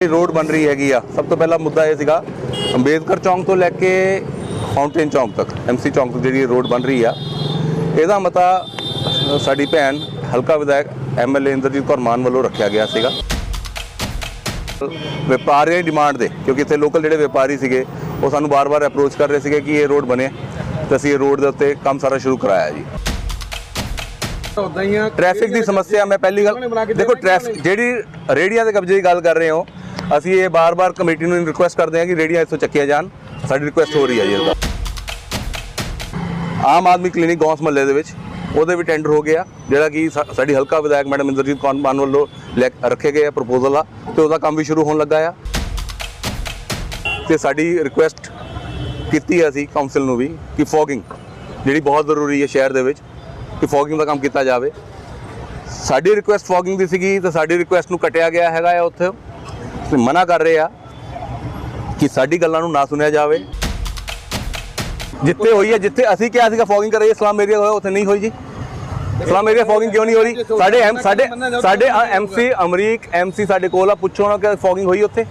Road ਬਣ ਰਹੀ ਹੈਗੀ ਆ ਸਭ ਤੋਂ ਪਹਿਲਾ ਮੁੱਦਾ ਇਹ ਸੀਗਾ ਅੰਬੇਦਕਰ ਚੌਂਕ ਤੋਂ ਲੈ ਕੇ ਫਾਊਂਟੇਨ ਚੌਂਕ ਤੱਕ ਐਮਸੀ ਚੌਂਕ ਤੱਕ ਜਿਹੜੀ ਰੋਡ ਬਣ ਰਹੀ ਆ। ਇਹਦਾ ਮਤਾ ਸਾਡੀ ਭੈਣ ਹਲਕਾ ਵਿਧਾਇਕ ਐਮਐਲਏ ਇੰਦਰਜੀਤ ਕੌਰ ਮਾਨ ਵੱਲੋਂ ਰੱਖਿਆ ਗਿਆ ਸੀਗਾ। ਵਪਾਰੀਆਂ ਦੀ ਡਿਮਾਂਡ ਦੇ ਕਿਉਂਕਿ ਇੱਥੇ ਲੋਕਲ ਜਿਹੜੇ ਵਪਾਰੀ ਸੀਗੇ ਉਹ ਸਾਨੂੰ ਬਾਰ-ਬਾਰ ਅਪਰੋਚ ਕਰ ਰਹੇ ਸੀਗੇ ਕਿ ਇਹ ਰੋਡ ਬਣੇ। ਤੇ ਅਸੀਂ ਇਹ ਰੋਡ ਦੇ ਉੱਤੇ ਕੰਮ ਸਾਰਾ ਸ਼ੁਰੂ ਕਰਾਇਆ ਜੀ। ਟ੍ਰੈਫਿਕ ਦੀ ਸਮੱਸਿਆ ਮੈਂ ਪਹਿਲੀ ਗੱਲ ਦੇਖੋ ਟ੍ਰੈਫਿਕ ਜਿਹੜੀ ਰੇੜੀਆਂ ਦੇ ਕਬਜ਼ੇ ਦੀ ਗੱਲ ਕਰ ਰਹੇ ਹੋ ਅਸੀਂ ਇਹ ਬਾਰ-ਬਾਰ ਕਮੇਟੀ ਨੂੰ ਰਿਕੁਐਸਟ ਕਰਦੇ ਹਾਂ ਕਿ ਰੇੜੀਆਂ ਇੱਥੋਂ ਚੱਕੀਆਂ ਜਾਣ। ਸਾਡੀ ਰਿਕੁਐਸਟ ਹੋ ਰਹੀ ਹੈ ਜੀ ਇਹਦਾ ਆਮ ਆਦਮੀ ਕਲੀਨਿਕ ਗੌਂਸ ਮਹੱਲੇ ਦੇ ਵਿੱਚ, ਉਹਦੇ ਵੀ ਟੈਂਡਰ ਹੋ ਗਿਆ, ਜਿਹੜਾ ਕਿ ਸਾਡੀ ਹਲਕਾ ਵਿਧਾਇਕ ਮੈਡਮ ਇੰਦਰਜੀਤ ਕੌਰ ਮਾਨ ਵੱਲੋਂ ਲੈ- ਰੱਖੇ ਗਏ ਆ ਪ੍ਰਪੋਜ਼ਲ ਆ, ਤੇ ਉਹਦਾ ਕੰਮ ਵੀ ਸ਼ੁਰੂ ਹੋਣ ਲੱਗਾ ਆ। ਤੇ ਸਾਡੀ ਰਿਕੁਐਸਟ ਕੀਤੀ ਅਸੀਂ ਕਾਉਂਸਲ ਨੂੰ ਵੀ ਕਿ ਫੋਗਿੰਗ ਜਿਹੜੀ ਬਹੁਤ ਜ਼ਰੂਰੀ ਹੈ ਸ਼ਹਿਰ ਦੇ ਵਿੱਚ, ਕਿ ਫੋਗਿੰਗ ਦਾ ਕੰਮ ਕੀਤਾ ਜਾਵੇ। ਸਾਡੀ ਰਿਕੁਐਸਟ ਫੋਗਿੰਗ ਦੀ ਸੀਗੀ, ਤੇ ਸਾਡੀ ਰਿਕੁਐਸਟ ਨੂੰ ਕਟਿਆ ਗਿਆ ਹੈਗਾ ਆ ਉੱਥੇ। ਤੇ ਮਨਾ ਕਰ ਰਹੇ ਆ ਕਿ ਸਾਡੀ ਗੱਲਾਂ ਨੂੰ ਨਾ ਸੁਣਿਆ ਜਾਵੇ। ਜਿੱਥੇ ਹੋਈ ਹੈ ਜਿੱਥੇ ਅਸੀਂ ਕਿਹਾ ਸੀਗਾ ਫੋਗਿੰਗ ਕਰਾਈਏ ਇਸਲਾਮ ਏਰੀਆ ਹੋਇਆ ਉੱਥੇ ਨਹੀਂ ਹੋਈ ਜੀ। ਇਸਲਾਮ ਏਰੀਆ ਫੋਗਿੰਗ ਕਿਉਂ ਨਹੀਂ ਹੋ ਰਹੀ? ਸਾਡੇ ਐਮ ਸਾਡੇ ਸਾਡੇ ਐਮਸੀ ਅਮਰੀਕ ਐਮਸੀ ਸਾਡੇ ਕੋਲ ਆ ਪੁੱਛੋ ਨਾ ਕਿ ਫੋਗਿੰਗ ਹੋਈ ਉੱਥੇ।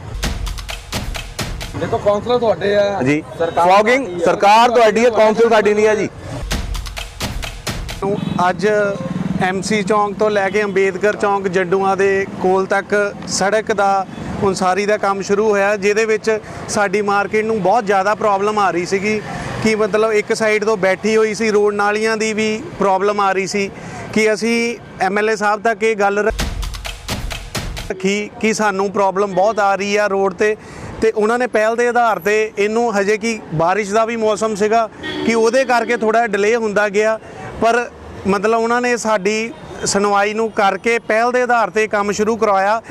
ਦੇਖੋ ਕਾਉਂਸਲਰ ਤੁਹਾਡੇ ਆ। ਜੀ। ਸਰਕਾਰ ਫੋਗਿੰਗ। ਸਰਕਾਰ ਤੁਹਾਡੀ ਹੈ ਕੌਂਸਲ ਸਾਡੀ ਨਹੀਂ ਹੈ ਜੀ। ਅੱਜ ਐਮਸੀ ਚੌਂਕ ਤੋਂ ਲੈ ਕੇ ਅੰਬੇਦਕਰ ਚੌਂਕ ਜੱਡੂਆਂ ਦੇ ਕੋਲ ਤੱਕ ਸੜਕ ਦਾ ਉਨਸਾਰੀ ਦਾ ਕੰਮ ਸ਼ੁਰੂ ਹੋਇਆ, ਜਿਹਦੇ ਵਿੱਚ ਸਾਡੀ ਮਾਰਕੀਟ ਨੂੰ ਬਹੁਤ ਜ਼ਿਆਦਾ ਪ੍ਰੋਬਲਮ ਆ ਰਹੀ ਸੀਗੀ। ਕਿ ਮਤਲਬ ਇੱਕ ਸਾਈਡ ਤੋਂ ਬੈਠੀ ਹੋਈ ਸੀ, ਰੋਡ ਨਾਲੀਆਂ ਦੀ ਵੀ ਪ੍ਰੋਬਲਮ ਆ ਰਹੀ ਸੀ। ਕਿ ਅਸੀਂ ਐਮਐਲਏ ਸਾਹਿਬ ਤੱਕ ਇਹ ਗੱਲ ਰੱਖੀ ਕਿ ਸਾਨੂੰ ਪ੍ਰੋਬਲਮ ਬਹੁਤ ਆ ਰਹੀ ਆ ਰੋਡ ਤੇ। ਤੇ ਉਹਨਾਂ ਨੇ ਪਹਿਲ ਦੇ ਆਧਾਰ ਤੇ ਇਹਨੂੰ ਹਜੇ ਕਿ ਬਾਰਿਸ਼ ਦਾ ਵੀ ਮੌਸਮ ਸੀਗਾ, ਕਿ ਉਹਦੇ ਕਰਕੇ ਥੋੜਾ ਡਿਲੇ ਹੁੰਦਾ ਗਿਆ। ਪਰ ਮਤਲਬ ਉਹਨਾਂ ਨੇ ਸਾਡੀ ਸੁਣਵਾਈ ਨੂੰ ਕਰਕੇ ਪਹਿਲ ਦੇ ਆਧਾਰ ਤੇ ਕੰਮ ਸ਼ੁਰੂ ਕਰਵਾਇਆ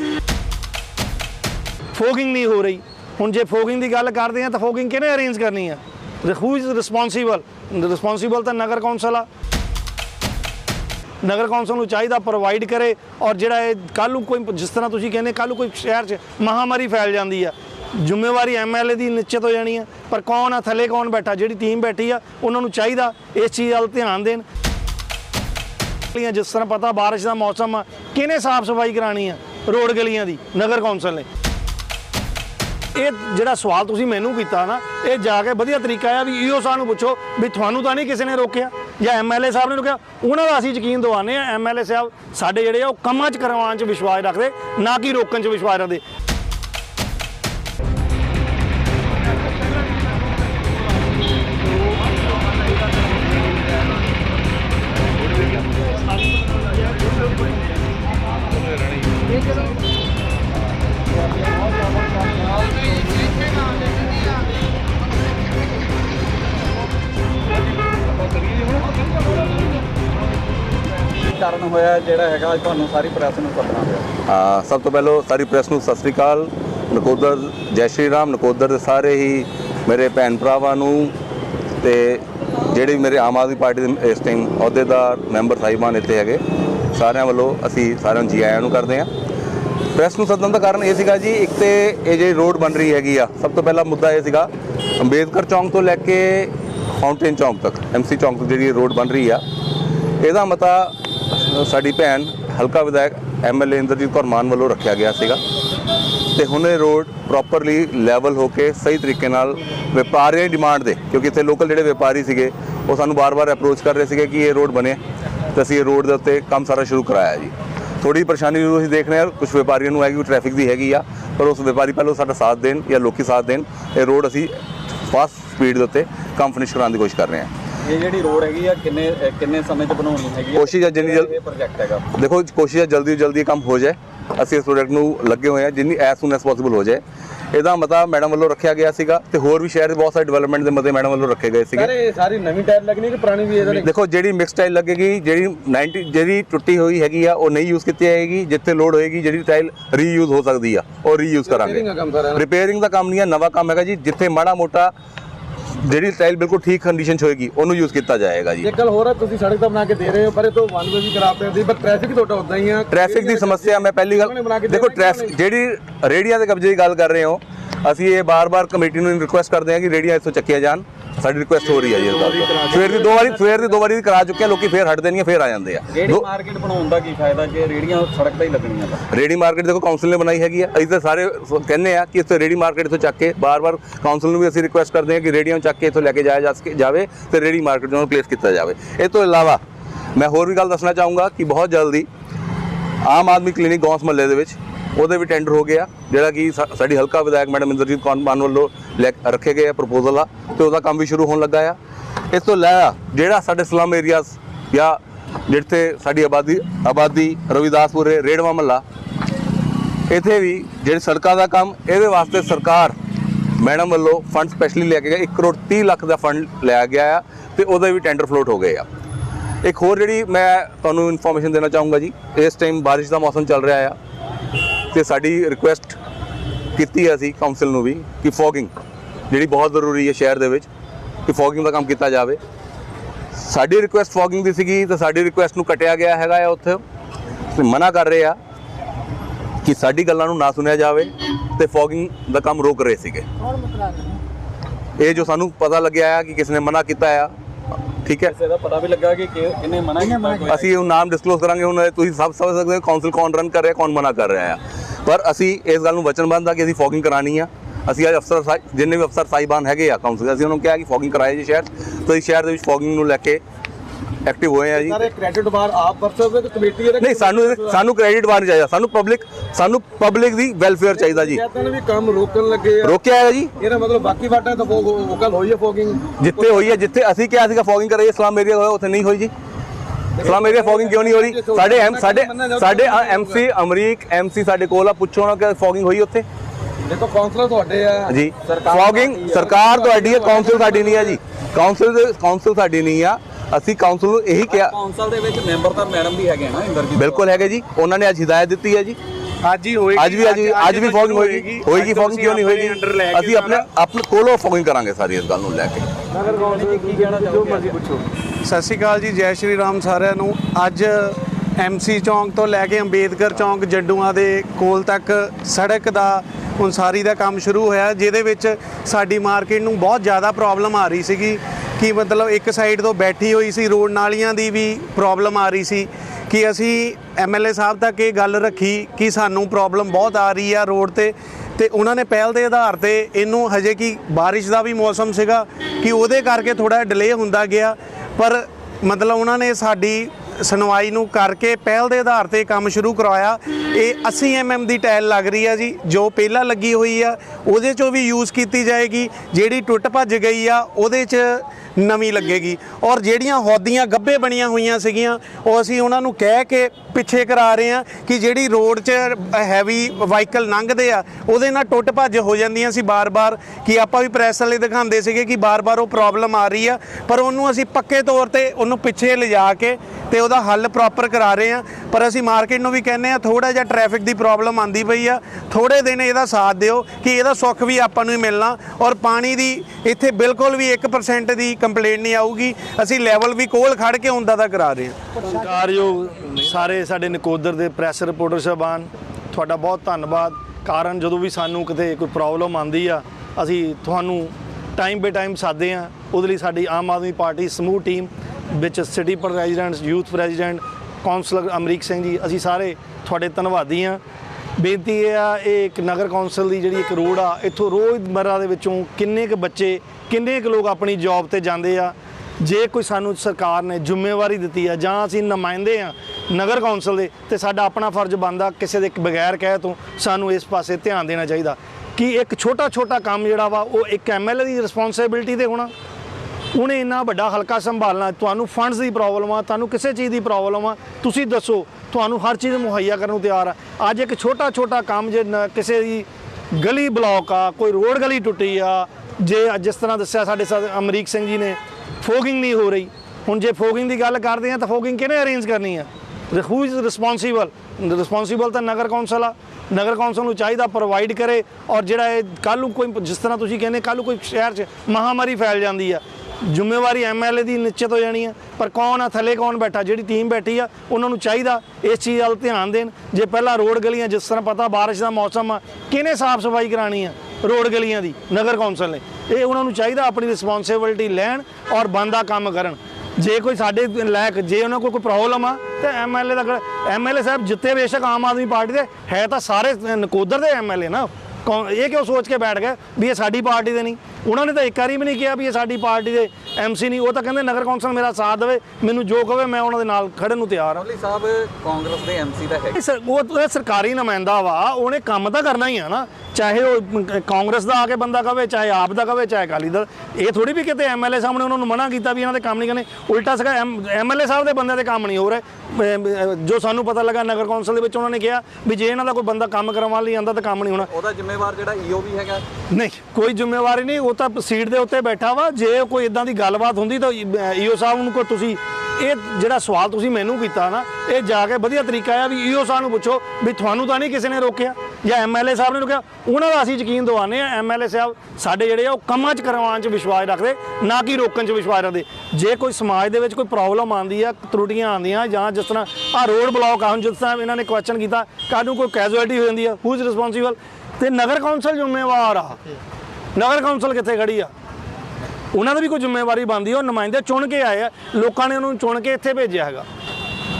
ਫੋਗਿੰਗ ਨਹੀਂ ਹੋ ਰਹੀ। ਹੁਣ ਜੇ ਫੋਗਿੰਗ ਦੀ ਗੱਲ ਕਰਦੇ ਆ ਤਾਂ ਫੋਗਿੰਗ ਕਿਹਨੇ ਅਰੇਂਜ ਕਰਨੀ ਆ? ਹੂ ਇਜ਼ ਰਿਸਪੌਂਸੀਬਲ ਰਿਸਪੌਂਸੀਬਲ ਤਾਂ ਨਗਰ ਕੌਂਸਲ ਆ। ਨਗਰ ਕੌਂਸਲ ਨੂੰ ਚਾਹੀਦਾ ਪ੍ਰੋਵਾਈਡ ਕਰੇ ਔਰ ਜਿਹੜਾ ਇਹ ਕੱਲ੍ਹ ਨੂੰ ਕੋਈ, ਜਿਸ ਤਰ੍ਹਾਂ ਤੁਸੀਂ ਕਹਿੰਦੇ, ਕੱਲ੍ਹ ਨੂੰ ਕੋਈ ਸ਼ਹਿਰ 'ਚ ਮਹਾਮਾਰੀ ਫੈਲ ਜਾਂਦੀ ਆ। ਜ਼ਿੰਮੇਵਾਰੀ ਐਮਐਲਏ ਦੀ ਨਿਸ਼ਚਿਤ ਹੋ ਜਾਣੀ ਆ। ਪਰ ਕੌਣ ਆ, ਥੱਲੇ ਕੌਣ ਬੈਠਾ? ਜਿਹੜੀ ਟੀਮ ਬੈਠੀ ਆ, ਉਹਨਾਂ ਨੂੰ ਚਾਹੀਦਾ ਇਸ ਚੀਜ਼ ਵੱਲ ਧਿਆਨ ਦੇਣ। ਜਿਸ ਤਰ੍ਹਾਂ ਪਤਾ, ਬਾਰਿਸ਼ ਦਾ ਮੌਸਮ ਆ, ਕਿਹਨੇ ਸਾਫ਼ ਸਫ਼ਾਈ ਕਰਾਣੀ ਆ? ਰੋਡ ਗਲੀਆਂ ਦੀ, ਨਗਰ ਕੌਂਸਲ ਨੇ। ਇਹ ਜਿਹੜਾ ਸਵਾਲ ਤੁਸੀਂ ਮੈਨੂੰ ਕੀਤਾ ਨਾ, ਇਹ ਜਾ ਕੇ ਵਧੀਆ ਤਰੀਕਾ ਆ ਵੀ ਈਓ ਸਾਹਿਬ ਨੂੰ ਪੁੱਛੋ ਵੀ ਤੁਹਾਨੂੰ ਤਾਂ ਨਹੀਂ ਕਿਸੇ ਨੇ ਰੋਕਿਆ, ਜਾਂ ਐਮਐਲਏ ਸਾਹਿਬ ਨੇ ਰੋਕਿਆ, ਉਹਨਾਂ ਦਾ ਅਸੀਂ ਯਕੀਨ ਦਿਵਾਉਂਦੇ ਆ ਐਮਐਲਏ ਸਾਹਿਬ ਸਾਡੇ ਜਿਹੜੇ ਆ ਉਹ ਕੰਮਾਂ 'ਚ ਕਰਵਾਉਣ 'ਚ ਵਿਸ਼ਵਾਸ ਰੱਖਦੇ, ਨਾ ਕਿ ਰੋਕਣ 'ਚ ਵਿਸ਼ਵਾਸ ਰੱਖਦੇ। ਕੀ ਕਾਰਨ ਹੋਇਆ ਜਿਹੜਾ ਹੈਗਾ ਤੁਹਾਨੂੰ ਸਾਰੀ ਪ੍ਰੈਸ ਨੂੰ ਸੱਦਣਾ ਪਿਆ। ਸਭ ਤੋਂ ਪਹਿਲਾਂ ਸਾਰੀ ਪ੍ਰੈਸ ਨੂੰ ਸਤਿ ਸ੍ਰੀ ਅਕਾਲ। ਨਕੋਦਰ, ਜੈ ਸ਼੍ਰੀ ਰਾਮ, ਨਕੋਦਰ ਦੇ ਸਾਰੇ ਹੀ ਮੇਰੇ ਭੈਣ ਭਰਾਵਾਂ ਨੂੰ ਤੇ ਜਿਹੜੇ ਮੇਰੇ ਆਮ ਆਦਮੀ ਪਾਰਟੀ ਦੇ ਇਸ ਟਾਈਮ ਅਹੁਦੇਦਾਰ, ਮੈਂਬਰ ਸਾਹਿਬਾਨ ਇੱਥੇ ਹੈਗੇ, ਸਾਰਿਆਂ ਵੱਲੋਂ ਅਸੀਂ ਸਾਰਿਆਂ ਨੂੰ ਜੀ ਆਇਆਂ ਨੂੰ ਕਰਦੇ ਹਾਂ। ਪ੍ਰੈਸ ਨੂੰ ਸੱਦਣ ਦਾ ਕਾਰਨ ਇਹ ਸੀਗਾ ਜੀ, ਇੱਕ ਤੇ ਇਹ ਜਿਹੜੀ ਰੋਡ ਬਣ ਰਹੀ ਹੈਗੀ ਆ, ਸਭ ਤੋਂ ਪਹਿਲਾ ਮੁੱਦਾ ਇਹ ਸੀਗਾ, ਅੰਬੇਦਕਰ ਚੌਂਕ ਤੋਂ ਲੈ ਕੇ ਫਾਊਂਟੇਨ ਚੌਂਕ ਤੱਕ ਐਮਸੀ ਚੌਂਕ ਤੱਕ ਜਿਹੜੀ ਇਹ ਰੋਡ ਬਣ ਰਹੀ ਆ, ਇਹਦਾ ਮਤਾ ਸਾਡੀ ਭੈਣ ਹਲਕਾ ਵਿਧਾਇਕ ਐਮਐਲਏ ਇੰਦਰਜੀਤ ਕੌਰ ਮਾਨ ਵੱਲੋਂ ਰੱਖਿਆ ਗਿਆ ਸੀਗਾ। ਤੇ ਹੁਣ ਇਹ ਰੋਡ ਪ੍ਰੋਪਰਲੀ ਲੈਵਲ ਹੋ ਕੇ ਸਹੀ ਤਰੀਕੇ ਨਾਲ ਵਪਾਰੀਆਂ ਦੀ ਡਿਮਾਂਡ ਦੇ ਕਿਉਂਕਿ ਇੱਥੇ ਲੋਕਲ ਜਿਹੜੇ ਵਪਾਰੀ ਸੀਗੇ, ਉਹ ਸਾਨੂੰ ਬਾਰ-ਬਾਰ ਅਪਰੋਚ ਕਰ ਰਹੇ ਸੀਗੇ ਕਿ ਇਹ ਰੋਡ ਬਣੇ ਤੇ ਅਸੀਂ ਇਹ ਰੋਡ ਦੇ ਉੱਤੇ ਕੰਮ ਸਾਰਾ ਸ਼ੁਰੂ ਕਰਾਇਆ ਜੀ। ਥੋੜੀ ਪਰੇਸ਼ਾਨੀ ਜ਼ਰੂਰ ਅਸੀਂ ਦੇਖ ਰਹੇ ਹਾਂ ਕੁਝ ਵਪਾਰੀਆਂ ਨੂੰ ਹੈਗੀ ਟ੍ਰੈਫਿਕ ਦੀ ਹੈਗੀ ਆ, ਪਰ ਉਸ ਵਪਾਰੀ ਪਹਿਲਾਂ ਸਾਡਾ ਸਾਥ ਦੇਣ ਜਾਂ ਲੋਕੀ ਸਾਥ ਦੇਣ, ਇਹ ਰੋਡ ਅਸੀਂ ਫਾਸਟ ਸਪੀਡ ਦੇ ਉੱਤੇ ਕੰਮ ਫਿਨਿਸ਼ ਕਰਾਉਣ ਦੀ ਕੋਸ਼ਿਸ਼ ਕਰ ਰਹੇ ਹਾਂ। ਇਹ ਜਿਹੜੀ ਰੋਡ ਹੈਗੀ ਆ ਕਿੰਨੇ ਕਿੰਨੇ ਸਮੇਂ 'ਚ ਬਣਾਉਣੀ ਹੈਗੀ ਆ? ਕੋਸ਼ਿਸ਼ ਹੈ ਜਿੰਨੀ ਜਲਦੀ ਇਹ ਪ੍ਰੋਜੈਕਟ ਹੈਗਾ। ਦੇਖੋ ਕੋਸ਼ਿਸ਼ ਹੈ ਜਲਦੀ ਜਲਦੀ ਕੰਮ ਹੋ ਜਾਏ। ਅਸੀਂ ਇਸ ਪ੍ਰੋਜੈਕਟ ਨੂੰ ਲੱਗੇ ਹੋਏ ਹਾਂ ਜਿੰਨੀ ਐਸ ਸੂਨ ਐਸ ਪੋਸੀਬਲ ਹੋ ਜਾਏ। ਇਹਦਾ ਮਤਾ ਮੈਡਮ ਵੱਲੋਂ ਰੱਖਿਆ ਗਿਆ ਸੀਗਾ ਤੇ ਹੋਰ ਵੀ ਸ਼ਹਿਰ ਦੇ ਬਹੁਤ ਸਾਰੇ ਡਿਵੈਲਪਮੈਂਟ ਦੇ ਮਤੇ ਮੈਡਮ ਵੱਲੋਂ ਰੱਖੇ ਗਏ ਸੀਗੇ। ਸਰ ਇਹ ਸਾਰੀ ਨਵੀਂ ਟਾਇਰ ਲੱਗਣੀ ਕਿ ਪੁਰਾਣੀ ਵੀ ਇਹਦੇ ਦੇਖੋ ਜਿਹੜੀ ਮਿਕਸ ਟਾਈਲ ਲੱਗੇਗੀ ਜਿਹੜੀ 90 ਜਿਹੜੀ ਟੁੱਟੀ ਹੋਈ ਹੈਗੀ ਆ ਉਹ ਨਹੀਂ ਯੂਜ਼ ਕੀਤੀ ਜਾਏਗੀ। ਜਿੱਥੇ ਲੋਡ ਹੋਏਗੀ ਜਿਹੜੀ ਟਾਈਲ ਰੀਯੂਜ਼ ਹੋ ਸਕਦੀ ਆ ਉਹ ਰੀਯੂਜ਼ ਕਰਾਂਗੇ। ਰਿਪੇਅਰਿੰਗ ਦਾ ਕੰਮ ਨਹੀਂ ਹੈ ਨਵਾਂ ਕੰਮ ਹੈਗਾ ਜੀ। ਜਿੱਥੇ ਮਾੜਾ ਮੋਟਾ ਜਿਹੜੀ ਟਾਈਲ ਬਿਲਕੁਲ ਠੀਕ ਕੰਡੀਸ਼ਨ 'ਚ ਹੋਏਗੀ ਉਹਨੂੰ ਯੂਜ਼ ਕੀਤਾ ਜਾਏਗਾ ਜੀ। ਇੱਕ ਗੱਲ ਹੋਰ ਤੁਸੀਂ ਸੜਕ ਤਾਂ ਬਣਾ ਕੇ ਦੇ ਰਹੇ ਹੋ ਪਰ ਇਹ ਤੋਂ ਵਨ ਵੇ ਵੀ ਕਰਾਤੇ ਹੁੰਦੀ ਪਰ ਟ੍ਰੈਫਿਕ ਤੁਹਾਡਾ ਉਦਾਂ ਹੀ ਆ। ਟ੍ਰੈਫਿਕ ਦੀ ਸਮੱਸਿਆ ਮੈਂ ਪਹਿਲੀ ਗੱਲ ਦੇਖੋ ਟ੍ਰੈਫਿਕ ਜਿਹੜੀ ਰੇੜੀਆਂ ਦੇ ਕਬਜ਼ੇ ਦੀ ਗੱਲ ਕਰ ਰਹੇ ਹੋ ਅਸੀਂ ਇਹ ਬਾਰ-ਬਾਰ ਕਮੇਟੀ ਨੂੰ ਰਿਕੁਐਸਟ ਕਰਦੇ ਹਾਂ ਕਿ ਰੇੜੀਆਂ ਇੱਥੋਂ ਚੱਕੀਆਂ ਜਾਣ। ਸਾਡੀ ਰਿਕੁਐਸਟ ਹੋ ਰਹੀ ਹੈ ਜੀ ਇਸ ਗੱਲ ਤੋਂ। ਸਵੇਰ ਦੀ ਦੋ ਵਾਰੀ ਸਵੇਰ ਦੀ ਦੋ ਵਾਰੀ ਕਰਾ ਚੁੱਕੇ ਆ ਲੋਕੀ ਫੇਰ ਹਟਦੇ ਨਹੀਂ ਆ, ਫੇਰ ਆ ਜਾਂਦੇ ਆ। ਰੇੜੀ ਦੋ- ਮਾਰਕੀਟ ਬਣਾਉਣ ਦਾ ਕੀ ਫਾਇਦਾ ਜੇ ਰੇੜੀਆਂ ਸੜਕ ਤੇ ਹੀ ਲੱਗਣੀਆਂ ਤਾਂ? ਰੇਡੀ ਮਾਰਕੀਟ ਦੇਖੋ ਕਾਉਂਸਲ ਨੇ ਬਣਾਈ ਹੈਗੀ ਆ। ਅਸੀਂ ਤਾਂ ਸਾਰੇ ਸ- ਕਹਿੰਦੇ ਆ ਕਿ ਇੱਥੇ ਰੇਡੀ ਮਾਰਕੀਟ ਤੋਂ ਚੱਕ ਕੇ ਬਾਰ-ਬਾਰ ਕਾਉਂਸਲ ਨੂੰ ਵੀ ਅਸੀਂ ਰਿਕੁਐਸਟ ਕਰਦੇ ਹਾਂ ਕਿ ਰੇੜੀਆਂ ਨੂੰ ਚੱਕ ਕੇ ਇੱਥੋਂ ਲੈ ਕੇ ਜਾਇਆ ਜਾ ਸਕੇ ਜਾਵੇ ਤੇ ਰੇਡੀ ਮਾਰਕੀਟ ਨੂੰ ਪਲੇਸ ਕੀਤਾ ਜਾਵੇ। ਇਹ ਤੋਂ ਇਲਾਵਾ ਮੈਂ ਹੋਰ ਵੀ ਗੱਲ ਦੱਸਣਾ ਚਾਹੂੰਗਾ ਕਿ ਬਹੁਤ ਜਲਦੀ ਆਮ ਆਦਮੀ ਕਲੀਨਿਕ ਗੌਂਸ ਮਹੱਲੇ ਦੇ ਵਿੱਚ ਉਹਦੇ ਵੀ ਟੈਂਡਰ ਹੋ ਗਿਆ ਜਿਹੜਾ ਕਿ ਸਾਡੀ ਹਲਕਾ ਵਿਧਾਇਕ ਮੈਡਮ ਇੰਦਰਜੀਤ ਕੌਰ ਮਾਨ ਵੱਲੋਂ ਲੈ ਰੱਖੇ ਗਏ ਆ ਪ੍ਰਪੋਜ਼ਲ ਆ ਤੇ ਉਹਦਾ ਕੰਮ ਵੀ ਸ਼ੁਰੂ ਹੋਣ ਲੱਗਾ ਆ। ਇਸ ਤੋਂ ਇਲਾਵਾ ਜਿਹੜਾ ਸਾਡੇ ਸਲਮ ਏਰੀਆਜ਼ ਜਾਂ ਜਿੱਥੇ ਸਾਡੀ ਆਬਾਦੀ ਆਬਾਦੀ ਰਵਿਦਾਸਪੁਰੇ, ਰੇੜਵਾ ਮਹੱਲਾ, ਇੱਥੇ ਵੀ ਜਿਹੜੀ ਸੜਕਾਂ ਦਾ ਕੰਮ, ਇਹਦੇ ਵਾਸਤੇ ਸਰਕਾਰ ਮੈਡਮ ਵੱਲੋਂ ਫੰਡ ਸਪੈਸ਼ਲੀ ਲੈ ਕੇ ਗਿਆ 1 ਕਰੋੜ 30 ਲੱਖ ਦਾ ਫੰਡ ਲਿਆ ਗਿਆ ਆ ਤੇ ਉਹਦੇ ਵੀ ਟੈਂਡਰ ਫਲੋਟ ਹੋ ਗਏ ਆ। ਇੱਕ ਹੋਰ ਜਿਹੜੀ ਮੈਂ ਤੁਹਾਨੂੰ ਇਨਫੋਰਮੇਸ਼ਨ ਦੇਣਾ ਚਾਹੂੰਗਾ ਜੀ, ਇਸ ਟਾਈਮ ਬਾਰਿਸ਼ ਦਾ ਮੌਸਮ ਚੱਲ ਰਿਹਾ ਆ। ਤੇ ਸਾਡੀ ਰਿਕੁਐਸਟ ਕੀਤੀ ਹੈ ਅਸੀਂ ਕਾਉਂਸਲ ਨੂੰ ਵੀ ਕਿ ਫੋਗਿੰਗ ਜਿਹੜੀ ਬਹੁਤ ਜ਼ਰੂਰੀ ਹੈ ਸ਼ਹਿਰ ਦੇ ਵਿੱਚ ਕਿ ਫੋਗਿੰਗ ਦਾ ਕੰਮ ਕੀਤਾ ਜਾਵੇ। ਸਾਡੀ ਰਿਕੁਐਸਟ ਫੋਗਿੰਗ ਦੀ ਸੀਗੀ ਤੇ ਸਾਡੀ ਰਿਕੁਐਸਟ ਨੂੰ ਕੱਟਿਆ ਗਿਆ ਹੈਗਾ ਆ ਉੱਥੇ। ਤੇ ਮਨਾ ਕਰ ਰਹੇ ਆ ਕਿ ਸਾਡੀ ਗੱਲਾਂ ਨੂੰ ਨਾ ਸੁਣਿਆ ਜਾਵੇ ਤੇ ਫੋਗਿੰਗ ਦਾ ਕੰਮ ਰੋਕ ਰਹੇ ਸੀਗੇ। ਇਹ ਜੋ ਸਾਨੂੰ ਪਤਾ ਲੱਗਿਆ ਆ ਕਿ ਕਿਸ ਨੇ ਮਨਾ ਕੀਤਾ ਆ ਠੀਕ ਹੈ? ਕਿਸੇ ਦਾ ਪਤਾ ਵੀ ਲੱਗਾ ਕਿ ਕਿਹਨੇ ਮਨਾ ਕੀਤਾ ਅਸੀਂ ਉਹ ਨਾਮ ਡਿਸਕਲੋਜ਼ ਕਰਾਂਗੇ ਹੁਣ ਤੁਸੀਂ ਸਭ ਸਮਝ ਸਕਦੇ ਹੋ ਕਾਉਂਸਲ ਕੌਣ ਰਨ ਕਰ ਰਿਹਾ ਕੌਣ ਮਨਾ ਕਰ ਰਿਹਾ ਆ। ਪਰ ਅਸੀਂ ਇਸ ਗੱਲ ਨੂੰ ਵਚਨਬੱਧ ਆ ਕਿ ਅਸੀਂ ਫੋਗਿੰਗ ਕਰਾਣੀ ਆ। ਅਸੀਂ ਅੱਜ ਅਫਸਰ ਜਿੰਨੇ ਵੀ ਅਫਸਰ ਸਾਹਿਬਾਨ ਹੈਗੇ ਆ ਕਾਉਂਸਲ ਅਸੀਂ ਉਹਨਾਂ ਨੂੰ ਕਿਹਾ ਕਿ ਫੋਗਿੰਗ ਕਰਾਏ ਜੀ ਸ਼ਹਿਰ। ਤੇ ਸ਼ਹਿਰ ਦੇ ਵਿੱਚ ਫੋਗਿੰਗ ਨੂੰ ਲੈ ਕੇ ਐਕਟਿਵ ਹੋਏ ਆ ਜੀ। ਸਾਰੇ ਕ੍ਰੈਡਿਟ ਬਾਰ ਆਪ ਵਰਤੋਗੇ ਕਿ ਕਮੇਟੀ ਇਹਦੇ ਨਹੀਂ ਸਾਨੂੰ ਸਾਨੂੰ ਕ੍ਰੈਡਿਟ ਵਾਰ ਨਹੀਂ ਚਾਹੀਦਾ। ਸਾਨੂੰ ਪਬਲਿਕ ਸਾਨੂੰ ਪਬਲਿਕ ਦੀ ਵੈਲਫੇਅਰ ਚਾਹੀਦਾ ਜੀ। ਕਹਿੰਦੇ ਨੇ ਵੀ ਕੰਮ ਰੋਕਣ ਲੱਗੇ ਆ। ਰੋਕਿਆ ਹੈ ਜੀ। ਇਹਦਾ ਮਤਲਬ ਬਾਕੀ ਵਾਟਾਂ ਤਾਂ ਉਹ ਕੱਲ ਹੋਈ ਹੈ ਫੋਗਿੰਗ। ਜਿੱਥੇ ਹੋਈ ਹੈ ਜਿੱਥੇ ਅਸੀਂ ਕਿਹਾ ਸੀਗਾ ਫੋਗਿੰਗ ਕਰਾਈਏ ਇਸਲਾਮ ਏਰੀਆ ਹੋਇਆ ਉੱਥੇ ਨਹੀਂ ਹੋਈ ਜੀ। ਇਸਲਾਮ ਏਰੀਆ ਫੋਗਿੰਗ ਕਿਉਂ ਨਹੀਂ ਹੋ ਰਹੀ? ਸਾਡੇ ਐਮ ਸਾਡੇ ਸਾਡੇ ਐਮਸੀ ਅਮਰੀਕ ਐਮਸੀ ਸਾਡੇ ਕੋਲ ਆ ਪੁੱਛੋ ਉਹਨਾਂ ਕਿ ਫੋਗਿੰਗ ਹੋਈ ਉੱਥੇ। ਦੇਖੋ ਕਾਉਂਸਲਰ ਤੁਹਾਡੇ ਆ। ਜੀ ਫੋਗਿੰਗ ਸਰਕਾਰ ਤੁਹਾਡੀ ਹੈ ਕਾਉਂਸਲ ਸਾਡੀ ਨਹੀਂ ਹੈ ਜੀ। ਕਾਉਂਸਲ ਕਾਉਂਸਲ ਸਾਡੀ ਨਹੀਂ ਆ। ਅਸੀਂ ਕਾਉਂਸਲ ਨੂੰ ਇਹੀ ਕਿਹਾ ਕੌਂਸਲ ਦੇ ਵਿੱਚ ਮੈਂਬਰ ਤਾਂ ਮੈਡਮ ਵੀ ਹੈਗੇ ਨਾ ਇੰਦਰਜੀਤ ਬਿਲਕੁਲ ਹੈਗੇ ਜੀ। ਉਹਨਾਂ ਨੇ ਅੱਜ ਹਦਾਇਤ ਦਿੱਤੀ ਹੈ ਜੀ। ਅੱਜ ਹੀ ਹੋਏਗੀ। ਅੱਜ ਵੀ ਅੱਜ ਵੀ ਅੱਜ ਵੀ ਫੋਗਿੰਗ ਹੋਏਗੀ। ਹੋਏਗੀ। ਫੋਗਿੰਗ ਕਿਉਂ ਨਹੀਂ ਹੋਏਗੀ? ਅਸੀਂ ਆਪਣੇ ਆਪਣੇ ਕੋਲੋਂ ਫੋਗਿੰਗ ਕਰਾਂਗੇ ਸਾਰੀ ਇਸ ਗੱਲ ਨੂੰ ਲੈ ਕੇ। ਕੀ ਕਹਿਣਾ ਚਾਹੋਗੇ? ਸਤਿ ਸ਼੍ਰੀ ਅਕਾਲ ਜੀ, ਜੈ ਸ਼੍ਰੀ ਰਾਮ ਸਾਰਿਆਂ ਨੂੰ। ਅੱਜ ਐਮਸੀ ਚੌਂਕ ਤੋਂ ਲੈ ਕੇ ਅੰਬੇਦਕਰ ਚੌਂਕ ਜੱਡੂਆਂ ਦੇ ਕੋਲ ਤੱਕ ਸੜਕ ਦਾ ਉਨਸਾਰੀ ਦਾ ਕੰਮ ਸ਼ੁਰੂ ਹੋਇਆ, ਜਿਹਦੇ ਵਿੱਚ ਸਾਡੀ ਮਾਰਕੀਟ ਨੂੰ ਬਹੁਤ ਜ਼ਿਆਦਾ ਪ੍ਰੋਬਲਮ ਆ ਰਹੀ ਸੀਗੀ। ਕਿ ਮਤਲਬ ਇੱਕ ਸਾਈਡ ਤੋਂ ਬੈਠੀ ਹੋਈ ਸੀ, ਰੋਡ ਨਾਲੀਆਂ ਦੀ ਵੀ ਪ੍ਰੋਬਲਮ ਆ ਰਹੀ ਸੀ। ਕਿ ਅਸੀਂ ਐਮਐਲਏ ਸਾਹਿਬ ਤੱਕ ਇਹ ਗੱਲ ਰੱਖੀ ਕਿ ਸਾਨੂੰ ਪ੍ਰੋਬਲਮ ਬਹੁਤ ਆ ਰਹੀ ਆ ਰੋਡ ਤੇ ਤੇ ਉਹਨਾਂ ਨੇ ਪਹਿਲ ਦੇ ਆਧਾਰ ਤੇ ਇਹਨੂੰ ਹਜੇ ਕਿ ਬਾਰਿਸ਼ ਦਾ ਵੀ ਮੌਸਮ ਸੀਗਾ, ਕਿ ਉਹਦੇ ਕਰਕੇ ਥੋੜਾ ਡਿਲੇ ਹੁੰਦਾ ਗਿਆ। ਪਰ ਮਤਲਬ ਉਹਨਾਂ ਨੇ ਸਾਡੀ ਸੁਣਵਾਈ ਨੂੰ ਕਰਕੇ ਪਹਿਲ ਦੇ ਆਧਾਰ ਤੇ ਕੰਮ ਸ਼ੁਰੂ ਕਰਵਾਇਆ। ਇਹ 80 mm ਦੀ ਟਾਇਲ ਲੱਗ ਰਹੀ ਆ ਜੀ, ਜੋ ਪਹਿਲਾਂ ਲੱਗੀ ਹੋਈ ਆ, ਉਹਦੇ ਚੋਂ ਵੀ ਯੂਜ਼ ਕੀਤੀ ਜਾਏਗੀ। ਜਿਹੜੀ ਟੁੱਟ ਭੱਜ ਗਈ ਆ, ਉਹਦੇ 'ਚ ਨਵੀਂ ਲੱਗੇਗੀ। ਔਰ ਜਿਹੜੀਆਂ ਹੌਦੀਆਂ, ਗੱਬੇ ਬਣੀਆਂ ਹੋਈਆਂ ਸੀਗੀਆਂ, ਉਹ ਅਸੀਂ ਉਹਨਾਂ ਨੂੰ ਕਹਿ ਕੇ ਪਿੱਛੇ ਕਰਾ ਰਹੇ ਆ ਕਿ ਜਿਹੜੀ ਰੋਡ 'ਚ ਹੈਵੀ ਵਾਹੀਕਲ ਲੰਘਦੇ ਆ, ਉਹਦੇ ਨਾਲ ਟੁੱਟ ਭੱਜ ਹੋ ਜਾਂਦੀਆਂ ਸੀ ਬਾਰ-ਬਾਰ, ਕਿ ਆਪਾਂ ਵੀ ਪ੍ਰੈਸ ਵਾਲੇ ਦਿਖਾਉਂਦੇ ਸੀਗੇ ਕਿ ਬਾਰ-ਬਾਰ ਉਹ ਪ੍ਰੋਬਲਮ ਆ ਰਹੀ ਆ, ਪਰ ਉਹਨੂੰ ਅਸੀਂ ਪੱਕੇ ਤੌਰ ਤੇ ਉਹਨੂੰ ਪਿੱਛੇ ਲਿਜਾ ਕੇ ਤੇ ਉਹਦਾ ਹੱਲ ਪ੍ਰੋਪਰ ਕਰਾ ਰਹੇ ਆ ਪਰ ਅਸੀਂ ਮਾਰਕੀਟ ਨੂੰ ਵੀ ਕਹਿੰਦੇ ਆ ਥੋੜਾ ਜਿਹਾ ਟ੍ਰੈਫਿਕ ਦੀ ਪ੍ਰੋਬਲਮ ਆਂਦੀ ਪਈ ਆ। ਥੋੜੇ ਦਿਨ ਇਹਦਾ ਸਾਥ ਦਿਓ ਕਿ ਇਹਦਾ ਸੁੱਖ ਵੀ ਆਪਾਂ ਨੂੰ ਹੀ ਮਿਲਣਾ ਔਰ ਪਾਣੀ ਦੀ ਇੱਥੇ ਬਿਲਕੁਲ ਵੀ 1% ਦੀ ਕੰਪਲੇਂਟ ਨਹੀਂ ਆਊਗੀ। ਅਸੀਂ ਲੈਵਲ ਵੀ ਕੋਲ ਖੜ ਕੇ ਹੁੰਦਾ ਦਾ ਕਰਾ ਰਹੇ ਹਾਂ। ਸਤਿਕਾਰਯੋਗ ਸਾਰੇ ਸਾਡੇ ਨਕੋਦਰ ਦੇ ਪ੍ਰੈਸ ਰਿਪੋਰਟਰ ਸਾਹਿਬਾਨ, ਤੁਹਾਡਾ ਬਹੁਤ ਧੰਨਵਾਦ। ਕਾਰਨ ਜਦੋਂ ਵੀ ਸਾਨੂੰ ਕਿਤੇ ਕੋਈ ਪ੍ਰੋਬਲਮ ਆਂਦੀ ਆ, ਅਸੀਂ ਤੁਹਾਨੂੰ ਟਾਈਮ ਬੇ ਟਾਈਮ ਸਾਦੇ ਆ। ਉਹਦੇ ਲਈ ਸਾਡੀ ਆਮ ਆਦਮੀ ਪਾਰਟੀ ਸਮੂਹ ਟੀਮ ਵਿੱਚ city president youth president councillor Amrik Singh ji, ਅਸੀਂ ਸਾਰੇ ਤੁਹਾਡੇ ਧੰਨਵਾਦੀ ਆ। ਬੇਨਤੀ ਇਹ ਆ, ਇਹ ਇੱਕ ਨਗਰ ਕੌਂਸਲ ਦੀ ਜਿਹੜੀ ਇੱਕ ਰੋਡ ਆ, ਇੱਥੋਂ ਰੋਜ਼ਮਰਰਾ ਦੇ ਵਿੱਚੋਂ ਕਿੰਨੇ ਕੁ ਬੱਚੇ, ਕਿੰਨੇ ਕੁ ਲੋਕ ਆਪਣੀ ਜੌਬ ਤੇ ਜਾਂਦੇ ਆ ਜੇ ਕੋਈ ਸਾਨੂੰ ਸਰਕਾਰ ਨੇ ਜ਼ਿੰਮੇਵਾਰੀ ਦਿੱਤੀ ਆ ਜਾਂ ਅਸੀਂ ਨੁਮਾਇੰਦੇ ਆ ਨਗਰ ਕੌਂਸਲ ਦੇ ਤੇ ਸਾਡਾ ਆਪਣਾ ਫਰਜ਼ ਬਣਦਾ ਕਿਸੇ ਦੇ ਬਗੈਰ ਕਹਿ ਤੋਂ ਸਾਨੂੰ ਇਸ ਪਾਸੇ ਧਿਆਨ ਦੇਣਾ ਚਾਹੀਦਾ। ਕਿ ਇੱਕ ਛੋਟਾ ਛੋਟਾ ਕੰਮ ਜਿਹੜਾ ਵਾ ਉਹ ਇੱਕ ਐਮਐਲਏ ਦੀ ਰਿਸਪੌਂਸਿਬਿਲਟੀ ਤੇ ਹੋਣਾ। ਉਹਨੇ ਇੰਨਾ ਵੱਡਾ ਹਲਕਾ ਸੰਭਾਲਣਾ, ਤੁਹਾਨੂੰ ਫੰਡਸ ਦੀ ਪ੍ਰੋਬਲਮ ਆ, ਤੁਹਾਨੂੰ ਕਿਸੇ ਚੀਜ਼ ਦੀ ਪ੍ਰੋਬਲਮ ਆ, ਤੁਸੀਂ ਦੱਸੋ, ਤੁਹਾਨੂੰ ਹਰ ਚੀਜ਼ ਮੁਹੱਈਆ ਕਰਨ ਨੂੰ ਤਿਆਰ ਆ। ਅੱਜ ਇੱਕ ਛੋਟਾ ਛੋਟਾ ਕੰਮ ਜੇ ਕਿਸੇ ਦੀ ਗਲੀ ਬਲੌਕ ਆ, ਕੋਈ ਰੋਡ ਗਲੀ ਟੁੱਟੀ ਆ, ਜੇ ਜਿਸ ਤਰ੍ਹਾਂ ਦੱਸਿਆ ਸਾਡੇ ਸਾਥ ਅਮਰੀਕ ਸਿੰਘ ਜੀ ਨੇ ਫੋਗਿੰਗ ਨਹੀਂ ਹੋ ਰਹੀ। ਹੁਣ ਜੇ ਫੋਗਿੰਗ ਦੀ ਗੱਲ ਕਰਦੇ ਆ ਤਾਂ ਫੋਗਿੰਗ ਕਿਹਨੇ ਅਰੇਂਜ ਕਰਨੀ ਆ? ਹੂ ਇਜ਼ ਰਿਸਪੌਂਸੀਬਲ ਰਿਸਪੌਂਸੀਬਲ ਤਾਂ ਨਗਰ ਕੌਂਸਲ ਆ। ਨਗਰ ਕੌਂਸਲ ਨੂੰ ਚਾਹੀਦਾ ਪ੍ਰੋਵਾਈਡ ਕਰੇ ਔਰ ਜਿਹੜਾ ਇਹ ਕੱਲ ਨੂੰ ਕੋਈ ਜਿਸ ਤਰ੍ਹਾਂ ਤੁਸੀਂ ਕਹਿੰਦੇ ਕੱਲ ਨੂੰ ਕੋਈ ਸ਼ਹਿਰ 'ਚ ਮਹਾਮਾਰੀ ਫੈਲ ਜਾਂਦੀ ਆ। ਜ਼ਿੰਮੇਵਾਰੀ ਐਮਐਲਏ ਦੀ ਨਿਸ਼ਚਿਤ ਹੋ ਜਾਣੀ ਆ। ਪਰ ਕੌਣ ਆ? ਥੱਲੇ ਕੌਣ ਬੈਠਾ? ਜਿਹੜੀ ਟੀਮ ਬੈਠੀ ਆ, ਉਹਨਾਂ ਨੂੰ ਚਾਹੀਦਾ ਇਸ ਚੀਜ਼ ਵੱਲ ਧਿਆਨ ਦੇਣ। ਜੇ ਪਹਿਲਾਂ ਰੋਡ ਗਲੀਆਂ ਜਿਸ ਤਰ੍ਹਾਂ ਪਤਾ ਬਾਰਿਸ਼ ਦਾ ਮੌਸਮ ਆ, ਕਿਹਨੇ ਸਾਫ਼ ਸਫ਼ਾਈ ਕਰਾਣੀ ਆ? ਰੋਡ ਗਲੀਆਂ ਦੀ, ਨਗਰ ਕੌਂਸਲ ਨੇ। ਇਹ ਉਹਨਾਂ ਨੂੰ ਚਾਹੀਦਾ ਆਪਣੀ ਰਿਸਪੌਂਸਿਬਿਲਟੀ ਲੈਣ ਔਰ ਬੰਦਾ ਕੰਮ ਕਰਨ। ਜੇ ਕੋਈ ਸਾਡੇ ਲਾਇਕ, ਜੇ ਉਹਨਾਂ ਕੋਲ ਕੋਈ ਪ੍ਰੋਬਲਮ ਆ, ਤੇ ਐਮਐਲਏ ਦਾ ਐਮਐਲਏ ਸਾਹਿਬ ਜਿੱਤੇ ਬੇਸ਼ੱਕ ਆਮ ਆਦਮੀ ਪਾਰਟੀ ਦੇ, ਹੈ ਤਾਂ ਸਾਰੇ ਨਕੋਦਰ ਦੇ ਐਮਐਲਏ ਨਾ। ਕੌਣ- ਇਹ ਕਿਉਂ ਸੋਚ ਕੇ ਬੈਠ ਗਏ ਵੀ ਇਹ ਸਾਡੀ ਪਾਰਟੀ ਦੇ ਨਹੀਂ? ਉਹਨਾਂ ਨੇ ਤਾਂ ਇੱਕ ਵਾਰੀ ਵੀ ਨਹੀਂ ਕਿਹਾ ਵੀ ਇਹ ਸਾਡੀ ਪਾਰਟੀ ਦੇ ਐਮਸੀ ਨਹੀਂ। ਉਹ ਤਾਂ ਕਹਿੰਦੇ ਨਗਰ ਕੌਂਸਲ ਮੇਰਾ ਸਾਥ ਦੇਵੇ ਮੈਨੂੰ ਜੋ ਕਹੇ ਮੈਂ ਉਹਨਾਂ ਦੇ ਨਾਲ ਖੜਨ ਨੂੰ ਤਿਆਰ ਹਾਂ। ਸਾਹਿਬ ਕਾਂਗਰਸ ਦੇ ਐਮਸੀ ਹੈਗੇ। ਇਹ ਸਰ- ਉਹ ਤਾਂ ਸਰਕਾਰੀ ਨੁਮਾਇੰਦਾ ਵਾ ਉਹਨੇ ਕੰਮ ਤਾਂ ਕਰਨਾ ਹੀ ਆ ਨਾ। ਚਾਹੇ ਉਹ ਕਾਂਗਰਸ ਦਾ ਆ ਕੇ ਬੰਦਾ ਕਵੇ ਚਾਹੇ ਆਪ ਦਾ ਕਵੇ ਚਾਹੇ ਅਕਾਲੀ ਦਲ। ਇਹ ਥੋੜੀ ਵੀ ਕਿਤੇ ਐਮਐਲਏ ਸਾਹਮਣੇ ਉਹਨਾਂ ਨੂੰ ਮਨਾ ਕੀਤਾ ਵੀ ਇਹਨਾਂ ਦੇ ਕੰਮ ਨਹੀਂ ਕਰਨੇ। ਉਲਟਾ ਸਗਾ ਐਮਐਲਏ ਸਾਹਿਬ ਦੇ ਬੰਦਿਆਂ ਦੇ ਕੰਮ ਨਹੀਂ ਹੋ ਰਹੇ। ਜੋ ਸਾਨੂੰ ਪਤਾ ਲੱਗਾ ਨਗਰ ਕੌਂਸਲ ਦੇ ਵਿੱਚ ਉਹਨਾਂ ਨੇ ਕਿਹਾ ਵੀ ਜੇ ਇਹਨਾਂ ਦਾ ਕੋਈ ਬੰਦਾ ਕੰਮ ਕਰਵਾਉਣ ਲਈ ਆਂਦਾ ਤਾਂ ਕੰਮ ਨਹੀਂ ਹੋਣਾ। ਉਹਦਾ ਜ਼ਿੰਮੇਵਾਰ ਜਿਹੜਾ ਈਓ ਵੀ ਹੈਗਾ। ਨਹੀਂ ਕੋਈ ਜ਼ਿੰਮੇਵਾਰੀ ਨਹੀਂ ਉਹ ਤਾਂ ਸੀਟ ਦੇ ਉੱਤੇ ਬੈਠਾ ਵਾ, ਜੇ ਕੋਈ ਇਦਾਂ ਦੀ ਗੱਲਬਾਤ ਹੁੰਦੀ ਤਾਂ ਈਓ ਸਾਹਿਬ ਨੂੰ ਕੋਈ ਤੁਸੀਂ ਇਹ ਜਿਹੜਾ ਸਵਾਲ ਤੁਸੀਂ ਮੈਨੂੰ ਕੀਤਾ ਨਾ, ਇਹ ਜਾ ਕੇ ਵਧੀਆ ਤਰੀਕਾ ਆ ਵੀ ਈਓ ਸਾਹਿਬ ਨੂੰ ਪੁੱਛੋ ਵੀ ਤੁਹਾਨੂੰ ਤਾਂ ਨਹੀਂ ਕਿਸੇ ਨੇ ਰੋਕਿਆ ਜਾਂ ਐਮਐਲਏ ਸਾਹਿਬ ਨੇ ਰੋਕਿਆ। ਉਹਨਾਂ ਦਾ ਅਸੀਂ ਯਕੀਨ ਦਿਵਾਉਂਦੇ ਆ ਐਮਐਲਏ ਸਾਹਿਬ ਸਾਡੇ ਜਿਹੜੇ ਆ ਉਹ ਕੰਮਾਂ 'ਚ ਕਰਵਾਉਣ 'ਚ ਵਿਸ਼ਵਾਸ ਰੱਖਦੇ, ਨਾ ਕਿ ਰੋਕਣ 'ਚ ਵਿਸ਼ਵਾਸ ਰੱਖਦੇ। ਜੇ ਕੋਈ ਸਮਾਜ ਦੇ ਵਿੱਚ ਕੋਈ ਪ੍ਰੋਬਲਮ ਆਉਂਦੀ ਆ, ਤਰੁੱਟੀਆਂ ਆਉਂਦੀਆਂ ਜਾਂ ਜਿਸ ਤਰ੍ਹਾਂ ਆ ਰੋਡ ਬਲੌਕ ਆ, ਹੁਣ ਜਿਸ ਤਰ੍ਹਾਂ ਇਹਨਾਂ ਨੇ ਕੁਐਸਚਨ ਕੀਤਾ ਕਾਹਨੂੰ ਕੋਈ ਕੈਜੁਅਲਟੀ ਹੋ ਜਾਂਦੀ ਆ ਹੂ ਇਜ਼ ਰਿਸਪੌਂਸਿਬਲ ਤੇ ਨਗਰ ਕੌਂਸਲ ਜ਼ਿੰਮੇਵਾਰ ਆ। ਨਗਰ ਕੌਂਸਲ ਕਿੱਥੇ ਖੜੀ ਆ? ਉਹਨਾਂ ਦੀ ਵੀ ਕੋਈ ਜ਼ਿੰਮੇਵਾਰੀ ਬਣਦੀ ਹੈ ਉਹ ਨੁਮਾਇੰਦੇ ਚੁਣ ਕੇ ਆਏ ਆ। ਲੋਕਾਂ ਨੇ ਉਹਨੂੰ ਚੁਣ ਕੇ ਇੱਥੇ ਭੇਜਿਆ ਹੈਗਾ।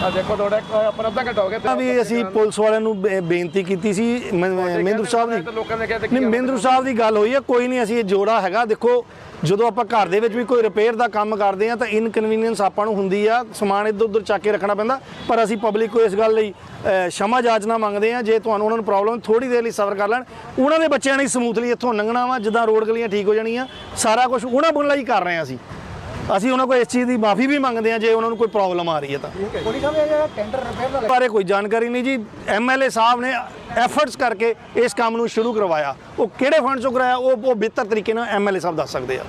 ਆ ਦੇਖੋ ਤੁਹਾਡਾ ਇੱਕ ਆਪਣਾ ਅੱਧਾ ਘੰਟਾ ਹੋ ਗਿਆ ਤਾਂ ਵੀ ਅਸੀਂ ਪੁਲਿਸ ਵਾਲਿਆਂ ਨੂੰ ਬੇ- ਬੇਨਤੀ ਕੀਤੀ ਸੀ ਮ- ਮਹਿੰਦਰ ਸਾਹਿਬ ਦੀ। ਤੇ ਲੋਕਾਂ ਨੇ ਕਿਹਾ ਤੇ ਕੀ ਨਹੀਂ ਮਹਿੰਦਰ ਸਾਹਿਬ ਦੀ ਗੱਲ ਹੋਈ ਹੈ ਕੋਈ ਨਹੀਂ ਅਸੀਂ ਇਹ ਜੋੜਾ ਹੈਗਾ। ਦੇਖੋ ਜਦੋਂ ਆਪਾਂ ਘਰ ਦੇ ਵਿੱਚ ਵੀ ਕੋਈ ਰਿਪੇਅਰ ਦਾ ਕੰਮ ਕਰਦੇ ਆ ਤਾਂ ਇਨਕਨਵੀਨੀਅੰਸ ਆਪਾਂ ਨੂੰ ਹੁੰਦੀ ਆ। ਸਮਾਨ ਇੱਧਰ ਉੱਧਰ ਚੱਕ ਕੇ ਰੱਖਣਾ ਪੈਂਦਾ ਪਰ ਅਸੀਂ ਪਬਲਿਕ ਕੋ ਇਸ ਗੱਲ ਲਈ ਅ, ਸ਼ਮਾ ਜਾਚਨਾ ਮੰਗਦੇ ਆ ਜੇ ਤੁਹਾਨੂੰ ਉਹਨਾਂ ਨੂੰ ਪ੍ਰੋਬਲਮ ਥੋੜੀ ਦੇਰ ਲਈ ਸਬਰ ਕਰ ਲੈਣ ਉਹਨਾਂ ਦੇ ਬੱਚਿਆਂ ਨੇ ਸਮੂਥਲੀ ਇੱਥੋਂ ਲੰਘਣਾ ਵਾ ਜਿੱਦਾਂ ਰੋਡ ਗਲੀਆਂ ਠੀਕ ਹੋ ਜਾਣੀਆਂ ਸਾਰਾ ਕੁਝ ਉਹਨਾਂ ਬੁਣ ਲਈ ਕਰ ਰਹੇ ਆ ਅਸੀਂ। ਅਸੀਂ ਉਹਨਾਂ ਕੋਲ ਇਸ ਚੀਜ਼ ਦੀ ਮਾਫੀ ਵੀ ਮੰਗਦੇ ਆ ਜੇ ਉਹਨਾਂ ਨੂੰ ਕੋਈ ਪ੍ਰੋਬਲਮ ਆ ਰਹੀ ਹੈ ਤਾਂ। ਪੁਲਿਸ ਸਾਹਿਬ ਇਹ ਜਿਹੜਾ ਟੈਂਡਰ ਰਿਪੇਅਰ ਦਾ ਬਾਰੇ ਕੋਈ ਜਾਣਕਾਰੀ ਨਹੀਂ ਜੀ। ਐਮਐਲਏ ਸਾਹਿਬ ਨੇ ਐਫਰਟਸ ਕਰਕੇ ਇਸ ਕੰਮ ਨੂੰ ਸ਼ੁਰੂ ਕਰਵਾਇਆ। ਉਹ ਕਿਹੜੇ ਫੰਡ ਚੋਂ ਕਰਾਇਆ? ਉਹ ਉਹ ਬਿਹਤਰ ਤਰੀਕੇ ਨਾਲ ਐਮਐਲਏ ਸਾਹਿਬ ਦੱਸ ਸਕਦੇ ਆ।